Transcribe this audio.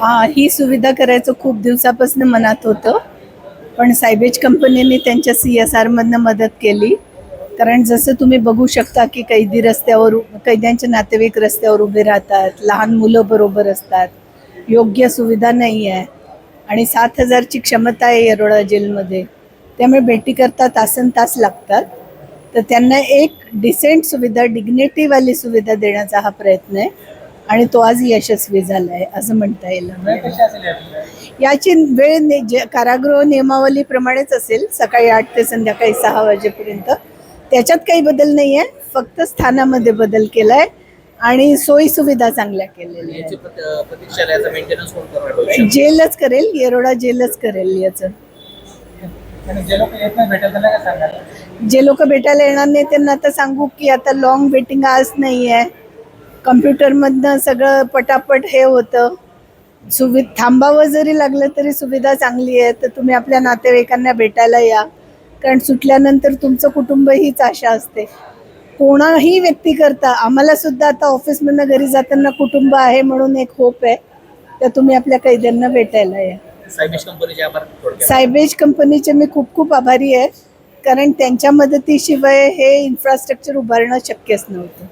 हा ही सुविधा करायचं खूप दिवसापासून मनात होतं. पण सायबेज कंपनीने त्यांच्या सी एस आरमधनं मदत केली. कारण जसं तुम्ही बघू शकता की कैदी रस्त्यावर उ- कैद्यांचे नातेवाईक रस्त्यावर उभे राहतात. लहान मुलं बरोबर असतात. योग्य सुविधा नाही आहे. आणि सात हजारची क्षमता आहे येरोळा जेलमध्ये. त्यामुळे भेटीकरता तासन तास लागतात. तर त्यांना एक डिसेंट सुविधा डिग्निटीवाली सुविधा देण्याचा हा प्रयत्न आहे. आणि तो आज यशस्वी झाला आहे असं म्हणता येईल याची वेळ जे कारागृह नियमावलीप्रमाणेच असेल सकाळी आठ ते संध्याकाळी सहा वाजेपर्यंत. त्याच्यात काही बदल नाही आहे फक्त स्थानामध्ये बदल केला आहे आणि सोयी सुविधा चांगल्या केलेल्या? आहेत. जेलच करेल येरोडा जेलच करेल याचं. जे लोक येत नाही भेटेल त्यांना काय सांगाल? जे लोक भेटायला येणार नाही त्यांना आता सांगू की आता लॉंग वेटिंग आज नाही आहे कम्प्युटरमधनं सगळं पटापट हे होतं. सुवि थांबावं जरी लागलं तरी सुविधा चांगली आहे. तर तुम्ही आपल्या नातेवाईकांना भेटायला या. कारण सुटल्यानंतर तुमचं कुटुंब हीच आशा असते. कोणाही व्यक्ती करता आम्हाला सुद्धा आता ऑफिसमधनं घरी जाताना कुटुंब आहे म्हणून एक होप आहे. तर तुम्ही आपल्या कैद्यांना भेटायला या. सायबेज कंपनीचे आभार सायबेज कंपनीचे मी खूप खूप आभारी आहे. कारण त्यांच्या मदतीशिवाय हे इन्फ्रास्ट्रक्चर उभारणं शक्यच नव्हतं.